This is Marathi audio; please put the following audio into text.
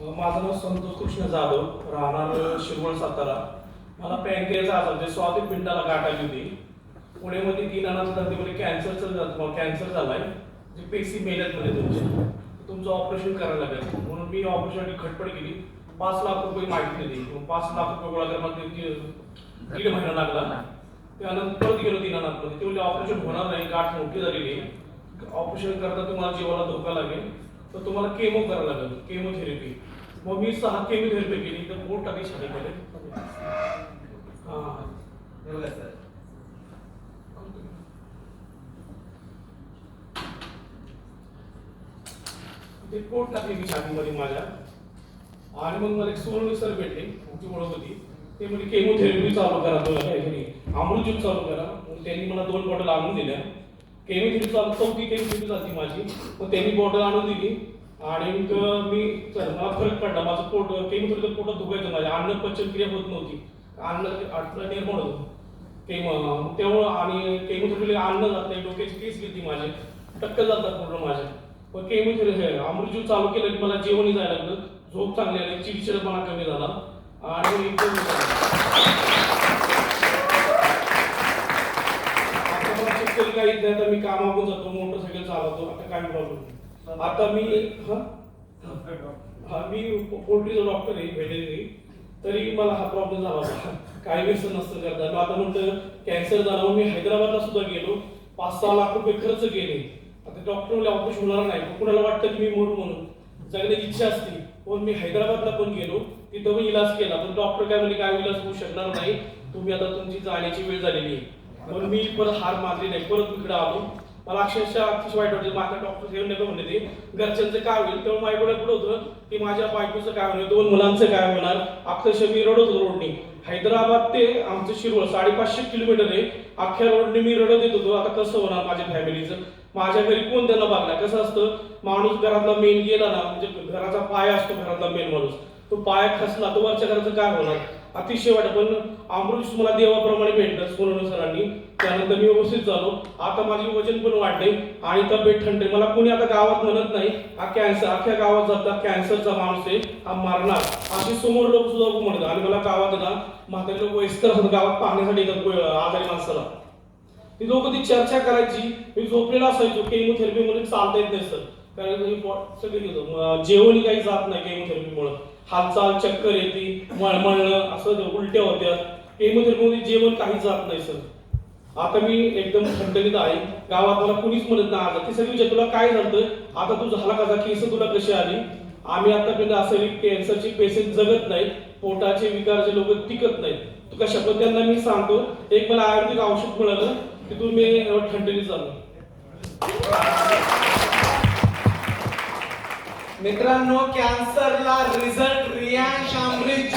माझं नाव संतोष कृष्ण जाधव राहणार शिरवळ सातारा. मला पॅनक्रियाचा आजार म्हणजे स्वादी पिंडाला गाठ आली होती. पुण्यामध्ये तीन अनाथ धर्तीमध्ये कॅन्सरचं कॅन्सर झालाय. जे पेशी मेल्यात मध्ये तुमचे. तुमचं ऑपरेशन करायला लागेल. म्हणून मी ऑपरेशनसाठी खटपट केली. पाच लाख रुपये माहिती दिली. पाच लाख रुपये गोळा करण्यात दीड महिना लागला. त्यानंतर परत गेलो तीन अनाथमध्ये. ते म्हणजे ऑपरेशन होणार नाही. गाठ मोठी झालेली आहे. ऑपरेशन करता तुम्हाला जीवाला धोका लागेल. तर तुम्हाला केमो करायला लागेल. केमोथेरपी मग मी सहा केमोथेरपी केली तर पोट टाकी शाळे केले हा. ते कोट टाकली मी शाळेमध्ये माझ्या. आणि मग मला एक सुवर्ण सर भेटले तुमची ओळख होती. ते म्हणजे केमोथेरपी चालू करा तुला काहीतरी चालू करा. मग त्यांनी मला दोन बॉटल आणून दिल्या. केमोथेरपी चालू चौथी केमोथेरपी झाली माझी. मग त्यांनी बॉटल आणून दिली. आणि मी चल मला फरक पडला. माझं पोट केमोथेरपीचं पोटात दुखायचं माझ्या अन्न पचनक्रिया होत नव्हती. अन्न अडथळा निर्माण होतो केम तेव्हा आणि केमोथेरपीला अन्न जात नाही. डोक्याची केस गेली माझे. टक्कल जातात पूर्ण माझ्या पण केमोथेरपी अमृतजीव चालू केलं की मला जेवणही जायला लागलं. झोप चांगली आली. चिडचिडपणा कमी झाला. आणि काही नाही आता मी कामावर जातो मोटरसायकल चालवतो. आता काही प्रॉब्लेम आता मी हा? हा मी पोल्ट्रीचा डॉक्टर आहे व्हेटरनरी तरी मला हा प्रॉब्लेम झाला होता. काही व्यसन नसतं करता. आता म्हणतं कॅन्सर झाला मी हैदराबादला सुद्धा गेलो. पाच सहा लाख रुपये खर्च केले. आता डॉक्टर ऑपरेशन होणार नाही. पण कुणाला वाटतं की मी मरू म्हणून? जगण्याची इच्छा असते. पण मी हैदराबादला पण गेलो. तिथं पण इलाज केला. पण डॉक्टर काय म्हणजे काय इलाज होऊ शकणार नाही. तुम्ही आता तुमची जाण्याची वेळ झालेली आहे. पण मी परत हार मारली नाही. परत इकडे आलो. मला अक्षरशः अतिशय वाईट वाटलं. माझ्या डॉक्टर घेऊन नका म्हणले ते. घरच्यांचं काय होईल? तेव्हा माझ्याकडे पुढे होतं? की माझ्या बायकोचं काय होणार? दोन मुलांचं काय होणार? अक्षरशः मी रडत होतो रोडनी. हैदराबाद ते आमचं शिरवळ साडेपाचशे किलोमीटर आहे. अख्ख्या रोडने मी रडत येत होतो. आता कसं होणार माझ्या फॅमिलीचं? माझ्या घरी कोण त्यांना बघणार? कसं असतं? माणूस घरातला मेन गेला ना म्हणजे घराचा पाय असतो घरातला मेन माणूस. तो पाय खसला तो वरच्या घराचं काय होणार? अतिशय वाटत पण अमृत मला देवाप्रमाणे भेटलं सोनवणे सरांनी. त्यानंतर मी व्यवस्थित झालो. आता माझे वजन पण वाढले आणि तब्येत थंड आहे. मला कोणी आता गावात म्हणत नाही हा कॅन्सर अख्ख्या गावात जाता कॅन्सरचा माणूस आहे हा मारणार. असे समोर लोक सुद्धा म्हणतात. आणि मला गावात ना म्हातारे लोक वयस्कर असतात. गावात पाहण्यासाठी येतात आजारी माणसाला. ती लोक ती चर्चा करायची. मी झोपलेला असायचो. केमोथेरपी मध्ये चालता येत नाही सर. कारण मी सगळे घेतो. जेवणही काही जात नाही केमोथेरपीमुळे हालचाल चक्कर येते मळमळणं असं उलट्या होत्या. केमोथेरपीमध्ये जेवण काही जात नाही सर. आता मी एकदम थंडणीत आहे. गावात मला कुणीच म्हणत नाही आता ती सगळी विचार तुला काय झालं आता तू झाला कसा केस तुला कशी आली? आम्ही आतापर्यंत असं कॅन्सरचे पेशंट जगत नाही. पोटाचे विकारचे लोक टिकत नाहीत. तू कशा पण त्यांना मी सांगतो. एक मला आयुर्वेदिक औषध मिळालं. तिथून मी थंडणीत झालो. मित्रांनो कॅन्सरला रिझल्ट रियांश अमृत